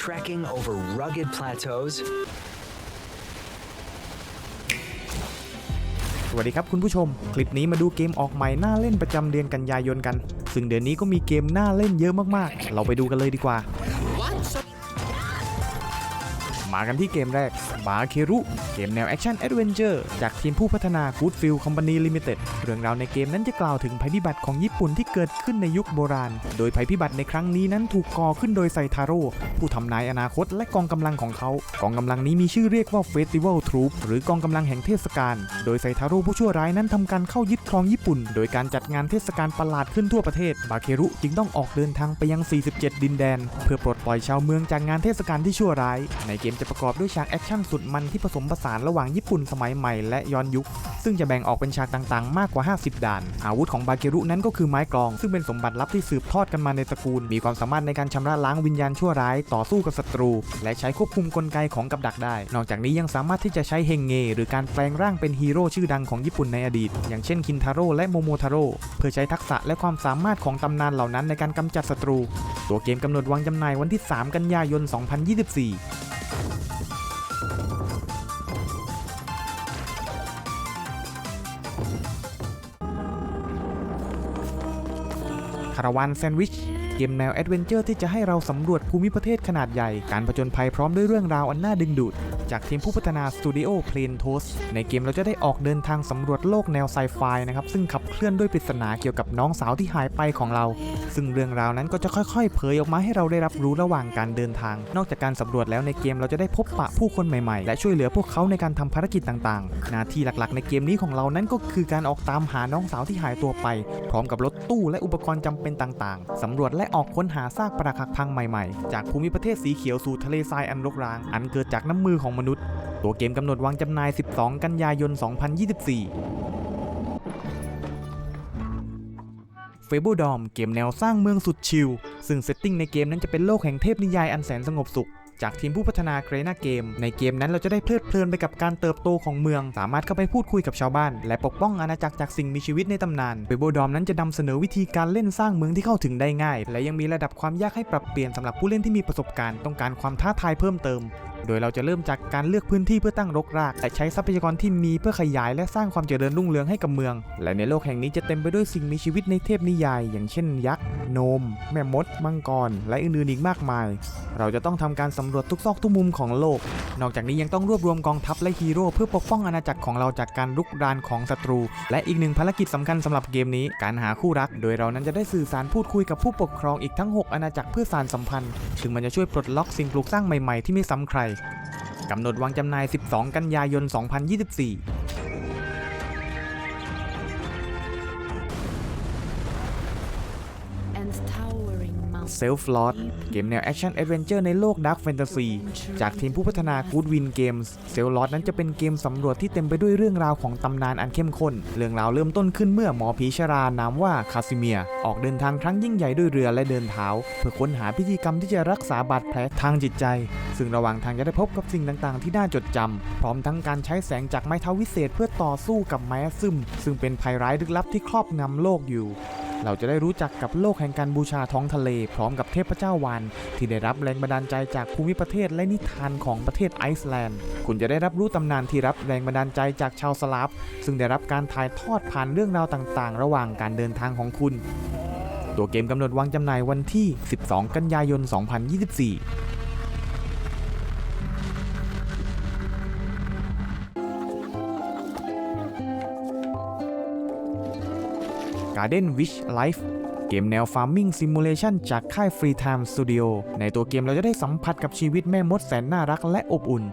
trekking over rugged plateaus สวัสดีครับคุณผู้ชม คลิปนี้มาดูเกมออกใหม่น่าเล่นประจำเดือนกันยายนกัน ซึ่งเดือนนี้ก็มีเกมน่าเล่นเยอะมากๆ เราไปดูกันเลยดีกว่า มากันที่เกมแรกบาเครุเกมแนวแอคชั่นแอดเวนเจอร์จากทีมผู้พัฒนา Goodfield Company Limited เรื่องราวในเกมนั้นจะกล่าวถึงภัยพิบัติของญี่ปุ่นที่เกิดขึ้นในยุคโบราณ โดยภัยพิบัติในครั้งนี้นั้นถูกก่อขึ้นโดยไซทาโร่ผู้ทำนายอนาคตและกองกำลังของเขา กองกำลังนี้มีชื่อเรียกว่า Festival Troop หรือกองกำลังแห่งเทศกาลโดยไซทาโร่ผู้ชั่วร้ายนั้นทำการเข้ายึดครองญี่ปุ่น โดยการจัดงานเทศกาลประหลาดขึ้นทั่วประเทศบาเครุจึงต้องออกเดินทางไปยัง 47 ดินแดน เพื่อปลดปล่อยชาวเมืองจากงานเทศกาลที่ชั่วร้าย ในเกมจะประกอบด้วยฉากแอคชั่นสุดมันที่ผสมผสานระหว่างญี่ปุ่นสมัยใหม่และย้อนยุค ซึ่งจะแบ่งออกเป็นฉากต่างๆ มากกว่า 50 ด่าน อาวุธของบาเกรุนั้นก็คือไม้กลอง ซึ่งเป็นสมบัติลับที่สืบทอดกันมาในตระกูล มีความสามารถในการชำระล้างวิญญาณชั่วร้ายต่อสู้กับศัตรู และใช้ควบคุมกลไกของกับดักได้ นอกจากนี้ยังสามารถที่จะใช้เฮงเง หรือการแปลงร่างเป็นฮีโร่ชื่อดังของญี่ปุ่นในอดีต อย่างเช่นคินทาโร่และโมโมทาโร่เพื่อใช้ทักษะและความสามารถของตำนานเหล่านั้นในการกำจัดศัตรู ตัวเกมกำหนดวางจำหน่ายวันที่ 3 กันยายน 2024าราวานแซนด์วิช เกมแนวแอดเวนเจอร์ที่จะให้เราสำรวจภูมิประเทศขนาดใหญ่ การผจญภัยพร้อมด้วยเรื่องราวอันน่าดึงดูด จากทีมผู้พัฒนา Studio p l a n t o s ในเกมเราจะได้ออกเดินทางสำรวจโลกแนวไซไฟนะครับ ซึ่งขับเคลื่อนด้วยปริศนาเกี่ยวกับน้องสาวที่หายไปของเรา ซึ่งเรื่องราวนั้นก็จะค่อยๆ เผยออกมาให้เราได้รับรู้ระหว่างการเดินทาง นอกจากการสำรวจแล้วในเกมเราจะได้พบปะผู้คนใหม่ๆ และช่วยเหลือพวกเขาในการทำภารกิจต่างๆ หน้าที่หลักๆ ในเกมนี้ของเรานั้นก็คือการออกตามหาน้องสาวที่หายตัวไป พร้อมกับรถตู้และอุปกรณ์จำเป็นต่างๆสำรวจและออกค้นหาซากปรักหักพังใหม่ๆ จากภูมิประเทศสีเขียวสู่ทะเลทรายอันรกร้าง อันเกิดจากน้ำมือของมนุษย์ ตัวเกมกำหนดวางจำหน่าย 12 กันยายน 2024เฟเบิลดอมเกมแนวสร้างเมืองสุดชิล ซึ่งเซตติ้งในเกมนั้นจะเป็นโลกแห่งเทพนิยายอันแสนสงบสุข จากทีมผู้พัฒนาเกรนาเกม ในเกมนั้นเราจะได้เพลิดเพลินไปกับการเติบโตของเมือง สามารถเข้าไปพูดคุยกับชาวบ้าน และปกป้องอาณาจักรจากสิ่งมีชีวิตในตำนานเฟเบิลดอมนั้นจะนำเสนอวิธีการเล่นสร้างเมืองที่เข้าถึงได้ง่าย และยังมีระดับความยากให้ปรับเปลี่ยนสำหรับผู้เล่นที่มีประสบการณ์ต้องการความท้าทายเพิ่มเติม โดยเราจะเริ่มจากการเลือกพื้นที่เพื่อตั้งรกรากและใช้ทรัพยากรที่มีเพื่อขยายและสร้างความเจริญรุ่งเรืองให้กับเมือง และในโลกแห่งนี้จะเต็มไปด้วยสิ่งมีชีวิตในเทพนิยาย อย่างเช่น ยักษ์ โนม แม่มด มังกร และอื่นๆอีกมากมาย เราจะต้องทำการสำรวจทุกซอกทุกมุมของโลก นอกจากนี้ยังต้องรวบรวมกองทัพและฮีโร่เพื่อปกป้องอาณาจักรของเราจากการลุกรานของศัตรู และอีกหนึ่งภารกิจสำคัญสำหรับเกมนี้ การหาคู่รัก โดยเรานั้นจะได้สื่อสารพูดคุยกับผู้ปกครองอีกทั้ง 6 อาณาจักรเพื่อสานสัมพันธ์ ถึงมันจะช่วยปลดล็อกสิ่งปลูกสร้างใหม่ๆที่ไม่ซ้ำใครกำหนดวางจำหน่าย 12 กันยายน 2024 towering mountains. Self Lord เกมแนวแอคชั่นแอดเวนเจอร์ในโลกดาร์ f แฟนตาซีจากทีมผู้พัฒนา Good Win Games Self Lord นั้นจะเป็นเกมสำรวจที่เต็มไปด้วยเรื่องราวของตำนานอันเข้มข้น เรื่องราวเริ่มต้นขึ้นเมื่อหมอผีชรานามว่าคาซิเมีย ออกเดินทางครั้งยิ่งใหญ่ด้วยเรือและเดินเท้า เพื่อค้นหาพิธีกรรมที่จะรักษาบาดแผลทางจิตใจ ซึ่งระหว่างทางจะได้พบกับสิ่งต่างๆ ที่น่าจดจำพร้อมทั้งการใช้แสงจากไม้เท้าวิเศษ เพื่อต่อสู้กับไม้ซึมซึ่งเป็นภัยร้ายลึกลับที่ครอบงำโลกอยู่ เราจะได้รู้จักกับโลกแห่งการบูชาท้องทะเล พร้อมกับเทพเจ้าวานที่ได้รับแรงบันดาลใจจากภูมิประเทศและนิทานของประเทศไอซ์แลนด์ คุณจะได้รับรู้ตำนานที่รับแรงบันดาลใจจากชาวสลาฟซึ่งได้รับการถ่ายทอดผ่านเรื่องราวต่างๆ ระหว่างการเดินทางของคุณ ตัวเกมกำหนดวางจำหน่ายวันที่ 12 กันยายน 2024 Garden Wish Life เกมแนว Farming Simulation จากค่าย Free Time Studio ในตัวเกมเราจะได้สัมผัสกับชีวิตแม่มดแสนน่ารักและอบอุ่น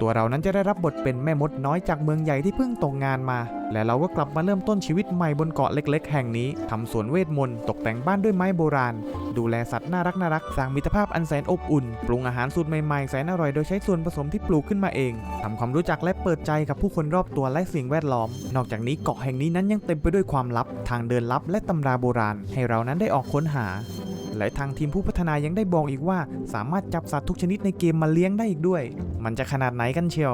ตัวเรานั้นจะได้รับบทเป็นแม่มดน้อยจากเมืองใหญ่ที่เพิ่งตกงานมา และเราก็กลับมาเริ่มต้นชีวิตใหม่บนเกาะเล็ก ๆ แห่งนี้ทำสวนเวทมนต์ตกแต่งบ้านด้วยไม้โบราณ ดูแลสัตว์น่ารักน่ารักสร้างมิตรภาพอันแสนอบอุ่น ปรุงอาหารสูตรใหม่ๆแสนอร่อยโดยใช้ส่วนผสมที่ปลูกขึ้นมาเองทำความรู้จักและเปิดใจกับผู้คนรอบตัวและสิ่งแวดล้อม นอกจากนี้เกาะแห่งนี้นั้นยังเต็มไปด้วยความลับ ทางเดินลับและตำราโบราณ ให้เรานั้นได้ออกค้นหาและทางทีมผู้พัฒนายังได้บอกอีกว่า สามารถจับสัตว์ทุกชนิดในเกมมาเลี้ยงได้อีกด้วย มันจะขนาดไหนกันเชียว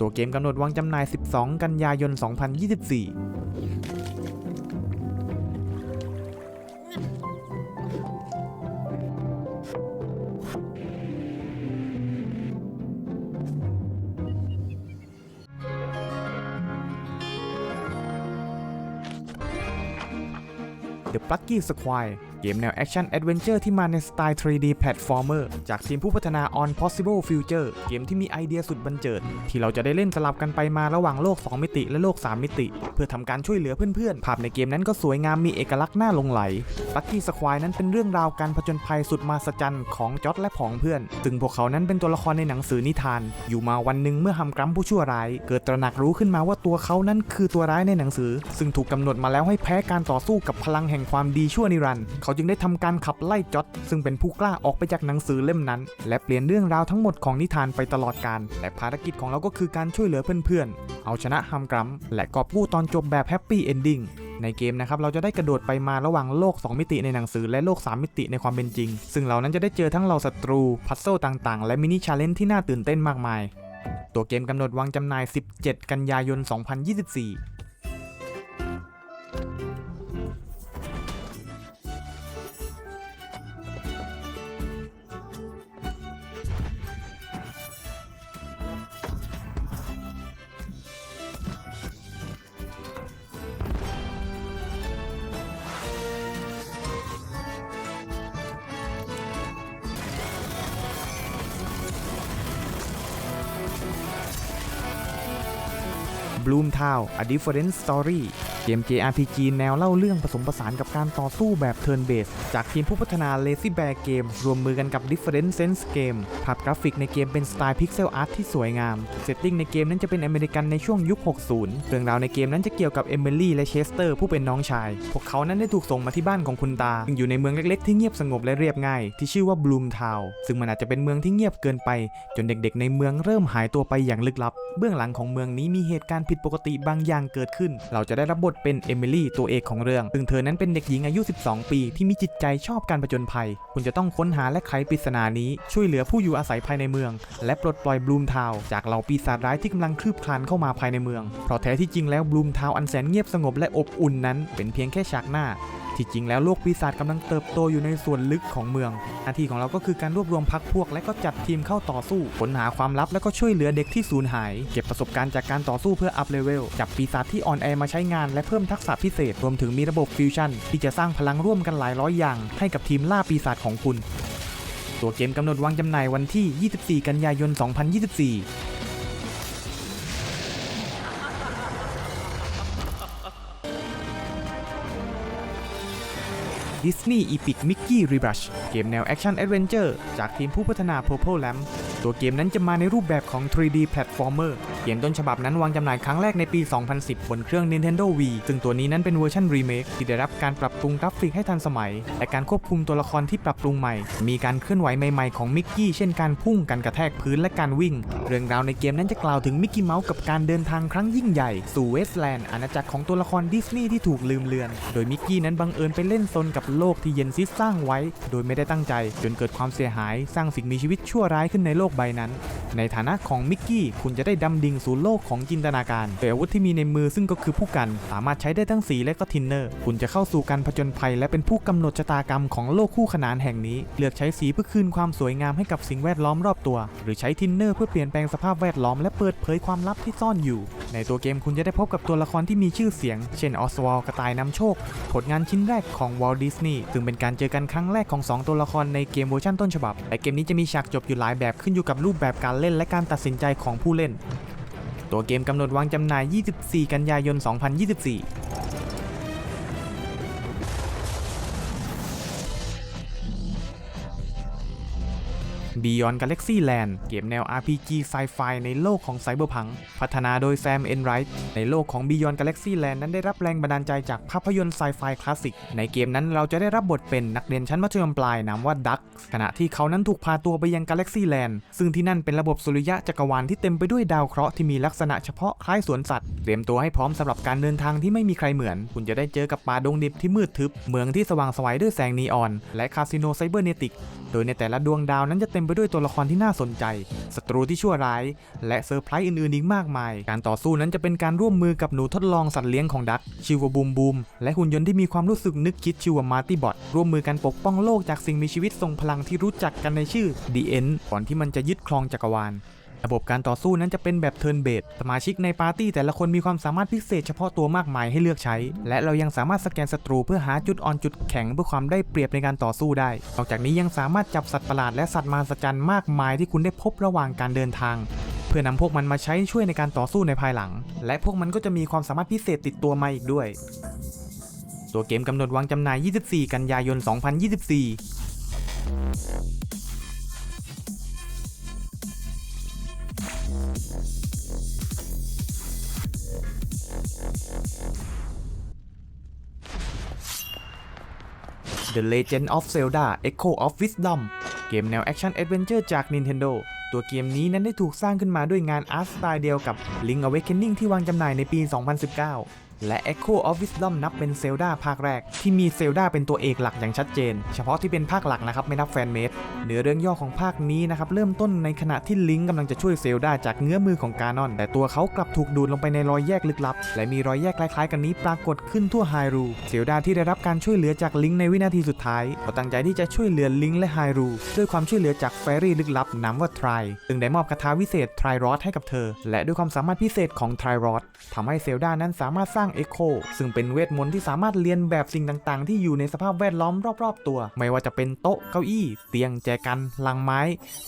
ตัวเกมกำหนดวางจำหน่าย 12 กันยายน 2024 Plucky Squire เกมแนวแอคชั่นแอดเวนเจอร์ที่มาในสไตล์ 3D Platformer จากทีมผู้พัฒนา On Possible Future เกมที่มีไอเดียสุดบันเจิด ที่เราจะได้เล่นสลับกันไปมาระหว่างโลก 2 มิติและโลก 3 มิติ เพื่อทำการช่วยเหลือเพื่อนๆ ภาพในเกมนั้นก็สวยงามมีเอกลักษณ์น่าหลงไหล Plucky Squire นั้นเป็นเรื่องราวการผจญภัยสุดมหัศจรรย์ของจอร์ดและผองเพื่อน ซึ่งพวกเขานั้นเป็นตัวละครในหนังสือนิทาน อยู่มาวันหนึ่งเมื่อฮัมกรัมผู้ชั่วร้าย เกิดตระหนักรู้ขึ้นมาว่าตัวเขานั้นคือตัวร้ายในหนังสือ ซึ่งถูกกำหนดมาแล้วให้แพ้การต่อสู้กับพลังแห่งความความดีชั่วนิรันดร์เขาจึงได้ทำการขับไล่จอดซึ่งเป็นผู้กล้าออกไปจากหนังสือเล่มนั้น และเปลี่ยนเรื่องราวทั้งหมดของนิทานไปตลอดกาลและภารกิจของเราก็คือการช่วยเหลือเพื่อนๆ เอาชนะฮัมกรัม และกอบกู้ตอนจบแบบแฮปปี้เอนดิ้งในเกมนะครับ เราจะได้กระโดดไปมาระหว่างโลก 2 มิติในหนังสือและโลก 3 มิติในความเป็นจริง ซึ่งเรานั้นจะได้เจอทั้งเหล่าศัตรู พัซเซิลต่างๆ และมินิชาเลนจ์ที่น่าตื่นเต้นมากมาย ตัวเกมกำหนดวางจำหน่าย 17 กันยายน 2024 Bloom Town A Different Story เกม JRPG แนวเล่าเรื่องผสมผสานกับการต่อสู้แบบ Turn Based จากทีมผู้พัฒนา Lazy Bear Game รวมมือกันกับ Different Sense Game ภาพกราฟิกในเกมเป็นสไตล์ Pixel Art ที่สวยงาม เซตติ้งในเกมนั้นจะเป็นอเมริกันในช่วงยุค 60 เรื่องราวในเกมนั้นจะเกี่ยวกับเอมิลี่และเชสเตอร์ผู้เป็นน้องชาย พวกเขานั้นได้ถูกส่งมาที่บ้านของคุณตาซึ่งอยู่ในเมืองเล็กๆ ที่เงียบสงบและเรียบง่าย ที่ชื่อว่า Bloom Town ซึ่งมันอาจจะเป็นเมืองที่เงียบเกินไป จนเด็กๆ ในเมืองเริ่มหายตัวไปอย่างลึกลับ เบื้องหลังของเมืองนี้มีเหตุการณ์ผิดปกติบางอย่างเกิดขึ้น เราจะได้รับบทเป็นเอมิลี่ตัวเอกของเรื่อง ซึ่งเธอนั้นเป็นเด็กหญิงอายุ 12 ปี ที่มีจิตใจชอบการปะจนภัย คุณจะต้องค้นหาและไขปริศนานี้ช่วยเหลือผู้อยู่อาศัยภายในเมือง และปลดปล่อยบลูมทาวจากเหล่าปีศาจร้ายที่กำลังคืบคลานเข้ามาภายในเมือง เพราะแท้ที่จริงแล้วบลูมทาวอันแสนเงียบสงบและอบอุ่นนั้นเป็นเพียงแค่ฉากหน้าที่จริงแล้วโลกปีศาจกำลังเติบโตอยู่ในส่วนลึกของเมืองหน้าที่ของเราก็คือการรวบรวมพักพวก และก็จัดทีมเข้าต่อสู้ค้นหาความลับและก็ช่วยเหลือเด็กที่สูญหาย เก็บประสบการณ์จากการต่อสู้เพื่ออัพเลเวลจับปีศาจที่อ่อนแอมาใช้งานและเพิ่มทักษะพิเศษรวมถึงมีระบบฟิวชั่นที่จะสร้างพลังร่วมกันหลายร้อยอย่าง ให้กับทีมล่าปีศาจของคุณ ตัวเกมกำหนดวางจำหน่ายวันที่ 24 กันยายน 2024 ดิสนีย์อีพิกมิกกี้รีบัชเกมแนวแอคชั่นแอดเวนเจอร์จากทีมผู้พัฒนา Purple Lamp ตัวเกมนั้นจะมาในรูปแบบของ 3D Platformer เกมต้นฉบับนั้นวางจำหน่ายครั้งแรกในปี 2010 บนเครื่อง Nintendo Wii ซึ่งตัวนี้นั้นเป็นเวอร์ชันรีเมคที่ได้รับการปรับปรุงกราฟิกให้ทันสมัย และการควบคุมตัวละครที่ปรับปรุงใหม่ มีการเคลื่อนไหวใหม่ๆของมิกกี้เช่นการพุ่งการกระแทกพื้นและการวิ่ง เรื่องราวในเกมนั้นจะกล่าวถึงมิกกี้เมาส์กับการเดินทางครั้งยิ่งใหญ่สู่เวสต์แลนด์อาณาจักรของตัวละครดิสนีย์ที่ถูกลืมเลือน โดยมิกกี้นั้นบังเอิญไปเล่นซนกับโลกที่เย็นซิสสร้างไว้ โดยไม่ได้ตั้งใจ จนเกิดความเสียหาย สร้างสิ่งมีชีวิตชั่วร้ายขึ้นในโลกใบนั้น ในฐานะของมิกกี้คุณจะได้ดำดิ่งสู่โลกของจินตนาการโดยอาวุธที่มีในมือซึ่งก็คือผู้กัน สามารถใช้ได้ทั้งสีและก็ทินเนอร์ คุณจะเข้าสู่การผจญภัย และเป็นผู้กำหนดชะตากรรมของโลกคู่ขนานแห่งนี้ เลือกใช้สีเพื่อคืนความสวยงามให้กับสิ่งแวดล้อมรอบตัว หรือใช้ทินเนอร์เพื่อเปลี่ยนแปลงสภาพแวดล้อมและเปิดเผยความลับที่ซ่อนอยู่ ในตัวเกมคุณจะได้พบกับตัวละครที่มีชื่อเสียง เช่นออสวอลกระต่ายนำโชค ผลงานชิ้นแรกของวอลดิสนีย์ซึ่งเป็นการเจอกันครั้งแรกของสองตัวละครในเกมเวอร์ชันต้นฉบับและเกมนี้จะมีฉากจบอยู่หลายแบบขึ้นอยู่กับรูปแบบการเล่นและการตัดสินใจของผู้เล่น ตัวเกมกำหนดวางจำหน่าย 24 กันยายน 2024 Beyond Galaxy Land เกมแนว RPG Sci-Fi ในโลกของไซเบอร์พัง พัฒนาโดยแซมเอนไรท์ในโลกของ Beyond Galaxy Land นั้นได้รับแรงบันดาลใจจากภาพยนตร์ไซไฟคลาสสิก ในเกมนั้นเราจะได้รับบทเป็นนักเรียนชั้นมัธยมปลายนามว่าดัก ขณะที่เขานั้นถูกพาตัวไปยัง Galaxy Land ซึ่งที่นั่นเป็นระบบสุริยะจักรวาลที่เต็มไปด้วยดาวเคราะห์ที่มีลักษณะเฉพาะคล้ายสวนสัตว์ เตรียมตัวให้พร้อมสำหรับการเดินทางที่ไม่มีใครเหมือน คุณจะได้เจอกับป่าดงดิบที่มืดทึบ เมืองที่สว่างสวัยด้วยแสงนีออน และคาสิโนไซเบอร์เนติก โดยในแต่ละดวงดาวนั้นจะเต็มไปด้วยตัวละครที่น่าสนใจศัตรูที่ชั่วร้าย และเซอร์ไพรส์อื่นๆอีกมากมาย การต่อสู้นั้นจะเป็นการร่วมมือกับหนูทดลองสัตว์เลี้ยงของดักชิวบูมบูมและหุ่นยนต์ที่มีความรู้สึกนึกคิดชิวมาร์ตี้บอทร่วมมือกันปกป้องโลกจากสิ่งมีชีวิตทรงพลังที่รู้จักกันในชื่อดีเอ็นก่อนที่มันจะยึดครองจักรวาล ระบบการต่อสู้นั้นจะเป็นแบบเทิร์นเบสสมาชิกในปาร์ตี้แต่ละคนมีความสามารถพิเศษเฉพาะตัวมากมายให้เลือกใช้ และเรายังสามารถสแกนศัตรูเพื่อหาจุดอ่อนจุดแข็งเพื่อความได้เปรียบในการต่อสู้ได้ นอกจากนี้ยังสามารถจับสัตว์ประหลาดและสัตว์มหัศจรรย์มากมายที่คุณได้พบระหว่างการเดินทางเพื่อนำพวกมันมาใช้ช่วยในการต่อสู้ในภายหลัง และพวกมันก็จะมีความสามารถพิเศษติดตัวมาอีกด้วย ตัวเกมกำหนดวางจำหน่าย 24 กันยายน 2024 The Legend of Zelda Echo of Wisdom เกมแนวแอคชั่นแอดเวนเจอร์จาก Nintendo ตัวเกมนี้นั้นได้ถูกสร้างขึ้นมาด้วยงานอาร์ตสไตล์เดียวกับ Link Awakening ที่วางจำหน่ายในปี 2019 และ Echo of Wisdom นับเป็นเซลดาภาคแรก ที่มีเซลดาเป็นตัวเอกหลักอย่างชัดเจน เฉพาะที่เป็นภาคหลักนะครับไม่นับแฟนเมดเนื้อเรื่องย่อของภาคนี้นะครับเริ่มต้นในขณะที่ลิงก์กำลังจะช่วยเซลดาจากเงื้อมือของกานอน แต่ตัวเขากลับถูกดูดลงไปในรอยแยกลึกลับ และมีรอยแยกคล้ายๆ กันนี้ปรากฏขึ้นทั่วไฮรูเซลดาที่ได้รับการช่วยเหลือจากลิงก์ในวินาทีสุดท้ายก็ตั้งใจที่จะช่วยเหลือลิงก์และไฮรูด้วยความช่วยเหลือจากแฟรี่ลึกลับนามว่าทรายซึ่งได้มอบคาถาวิเศษทรายรอดให้กับเธอ และด้วยความสามารถพิเศษของทรายรอดทำให้เซลดานั้นสามารถสร้างเอ็กโคซึ่งเป็นเวทมนต์ที่สามารถเรียนแบบสิ่งต่างๆ ที่อยู่ในสภาพแวดล้อมรอบๆ ตัว ไม่ว่าจะเป็นโต๊ะเก้าอี้ เตียงแจกันลังไม้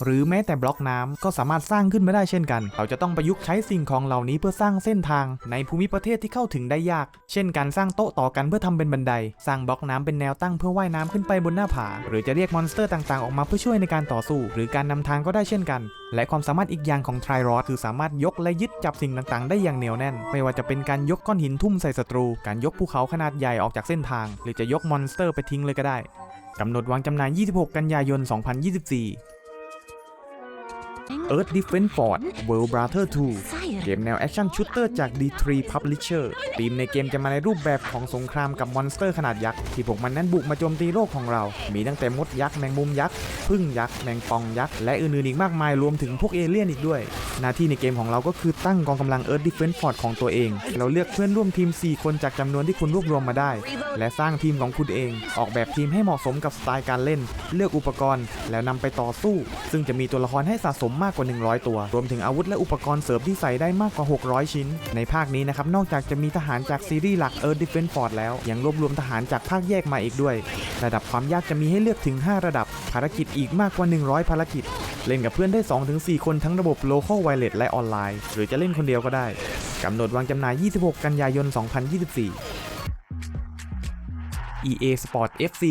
หรือแม้แต่บล็อกน้ำก็สามารถสร้างขึ้นมาได้เช่นกัน เราจะต้องประยุกต์ใช้สิ่งของเหล่านี้เพื่อสร้างเส้นทางในภูมิประเทศที่เข้าถึงได้ยาก เช่นการสร้างโต๊ะต่อกันเพื่อทำเป็นบันได สร้างบล็อกน้ำเป็นแนวตั้งเพื่อว่ายน้ำขึ้นไปบนหน้าผา หรือจะเรียกมอนสเตอร์ต่างๆ ออกมาเพื่อช่วยในการต่อสู้ หรือการนำทางก็ได้เช่นกัน และความสามารถอีกอย่างของทร r รอดคือสามารถยกและยึดจับสิ่งต่างๆ ได้อย่างเหนียวแน่น ไม่ว่าจะเป็นการยกก้อนหินทุ่มใส่ศัตรู การยกภูเขาขนาดใหญ่ออกจากเส้นทาง หรือจะยกมอนสเตอร์ไปทิ้งเลยก็ได้กำหนดวางจำหน่าย 26 กันยายน 2024 Earth Defense Force World Brother 2 เกมแนวแอคชั่นชูตเตอร์จาก D3 Publisher ทีมในเกมจะมาในรูปแบบของสงครามกับมอนสเตอร์ขนาดยักษ์ ที่พวกมันนั้นบุกมาโจมตีโลกของเรา มีตั้งแต่มดยักษ์ แมงมุมยักษ์พึ่งยักษ์ แมงปองยักษ์ และอื่นๆอีกมากมายรวมถึงพวกเอเลี่ยนอีกด้วย หน้าที่ในเกมของเราก็คือตั้งกองกำลัง Earth Defense Force ของตัวเอง เราเลือกเพื่อนร่วมทีม 4 คนจากจำนวนที่คุณรวบรวมมาได้ และสร้างทีมของคุณเอง ออกแบบทีมให้เหมาะสมกับสไตล์การเล่น เลือกอุปกรณ์ แล้วนำไปต่อสู้ ซึ่งจะมีตัวละครให้สะสมมากกว่า 100 ตัว รวมถึงอาวุธและอุปกรณ์เสริมที่ใส่ได้มากกว่า 600 ชิ้น ในภาคนี้นะครับ นอกจากจะมีทหารจากซีรีส์หลัก Earth Defense Force แล้ว ยังรวบรวมทหารจากภาคแยกมาอีกด้วย ระดับความยากจะมีให้เลือกถึง 5 ระดับ ภารกิจอีกมากกว่า 100 ภารกิจ เล่นกับเพื่อนได้ 2-4 คนทั้งระบบ Local Wireless และออนไลน์ หรือจะเล่นคนเดียวก็ได้กำหนดวางจำหน่าย 26 กันยายน 2024 EA Sport FC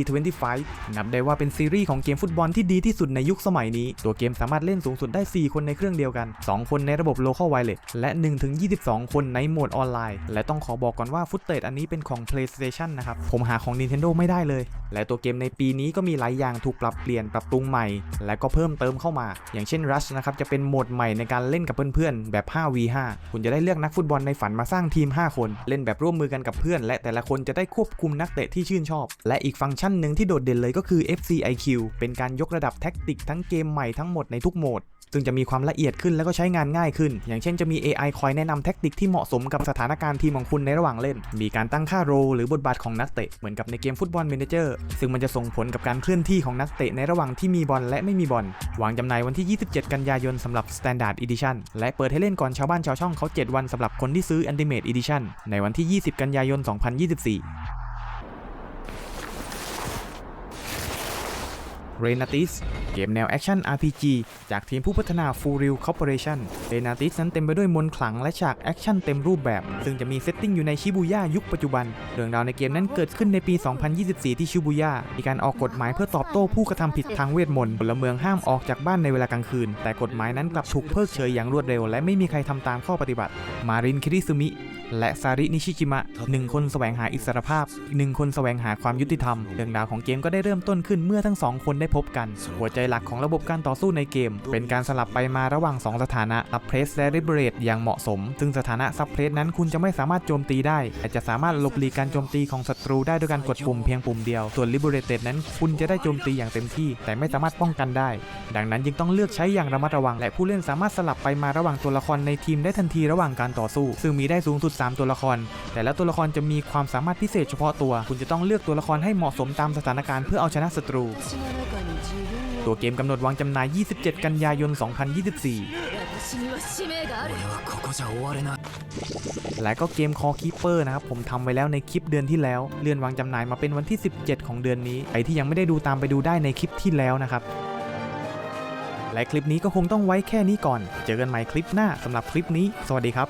25 นับได้ว่าเป็นซีรีส์ของเกมฟุตบอลที่ดีที่สุดในยุคสมัยนี้ ตัวเกมสามารถเล่นสูงสุดได้ 4 คนในเครื่องเดียวกัน 2 คนในระบบ Local Wireless และ 1-22 คนในโหมดออนไลน์ และต้องขอบอกก่อนว่าฟุตเตจอันนี้เป็นของ PlayStation นะครับ ผมหาของ Nintendo ไม่ได้เลย และตัวเกมในปีนี้ก็มีหลายอย่างถูกปรับเปลี่ยนปรับปรุงใหม่ และก็เพิ่มเติมเข้ามา อย่างเช่น Rush นะครับจะเป็นโหมดใหม่ในการเล่นกับเพื่อนๆแบบ 5v5 คุณจะได้เลือกนักฟุตบอลในฝันมาสร้างทีม 5 คน เล่นแบบร่วมมือกันกับเพื่อน และแต่ละคนจะได้ควบคุมนักเตะที่ชื่นชอบ และอีกฟังก์ชันหนึ่งที่โดดเด่นเลยก็คือ FCIQ เป็นการยกระดับแท็กติกทั้งเกมใหม่ทั้งหมดในทุกโหมดซึ่งจะมีความละเอียดขึ้นและก็ใช้งานง่ายขึ้น อย่างเช่นจะมี AI คอยแนะนำแท็กติกที่เหมาะสมกับสถานการณ์ทีมของคุณในระหว่างเล่น มีการตั้งค่าโรหรือบทบาทของนักเตะ เหมือนกับในเกมฟุตบอลเมนเจอร์ ซึ่งมันจะส่งผลกับการเคลื่อนที่ของนักเตะในระหว่างที่มีบอลและไม่มีบอล วางจำหน่ายวันที่ 27 กันยายนสำหรับ Standard Edition และเปิดให้เล่นก่อนชาวบ้านชาวช่องเขา 7 วันสำหรับคนที่ซื้อ Ultimate Edition ในวันที่ 20 กันยายน 2024 r e n a t i s เกมแนวแอคชั่น RPG จากทีมผู้พัฒนา f u Real Corporation r e n a t i s นั้นเต็มไปด้วยมนต์ขลังและฉากแอคชั่นเต็มรูปแบบ ซึ่งจะมีเซตติ้งอยู่ในชิบูย่ายุคปัจจุบัน เรื่องราวในเกมนั้นเกิดขึ้นในปี 2024 ที่ชิบูย่ามีการออกกฎหมายเพื่อตอบโต้ผู้กระทำผิดทางเวทมนต์พลเมืองห้ามออกจากบ้านในเวลากลางคืน แต่กฎหมายนั้นกลับถูกเพิกเฉยอย่างรวดเร็ว และไม่มีใครทำตามข้อปฏิบัติ มารินคิริซุมิและซาริ นิชิจิมะหนึ่งคนแสวงหาอิสรภาพหนึ่งคนแสวงหาความยุติธรรม เรื่องราวของเกมก็ได้เริ่มต้นขึ้นเมื่อทั้งสองคนได้พบกัน หัวใจหลักของระบบการต่อสู้ในเกม เป็นการสลับไปมาระหว่าง 2 สถานะซับเพรสและริเบรตอย่างเหมาะสม ซึ่งสถานะซับเพรสนั้นคุณจะไม่สามารถโจมตีได้ แต่จะสามารถหลบหลีกการโจมตีของศัตรูได้ด้วยการกดปุ่มเพียงปุ่มเดียว ส่วนริเบเรตนั้นคุณจะได้โจมตีอย่างเต็มที่ แต่ไม่สามารถป้องกันได้ ดังนั้นจึงต้องเลือกใช้อย่างระมัดระวัง และผู้เล่นสามารถสลับไปมาระหว่างตัวละครในทีมได้ทันทีระหว่างการต่อสู้ ซึ่งมีได้สูงสุด 3 ตัวละคร แต่และตัวละครจะมีความสามารถพิเศษเฉพาะตัว คุณจะต้องเลือกตัวละครให้เหมาะสมตามสถานการณ์เพื่อเอาชนะศัตรูตัวเกมกำหนดวางจำหน่าย 27 กันยายน 2024 และก็เกมคอคีเปอร์นะครับ ผมทำไว้แล้วในคลิปเดือนที่แล้ว เลื่อนวางจำหน่ายมาเป็นวันที่ 17 ของเดือนนี้ใครที่ยังไม่ได้ดูตามไปดูได้ในคลิปที่แล้วนะครับ และคลิปนี้ก็คงต้องไว้แค่นี้ก่อน เจอกันใหม่คลิปหน้าสำหรับคลิปนี้ สวัสดีครับ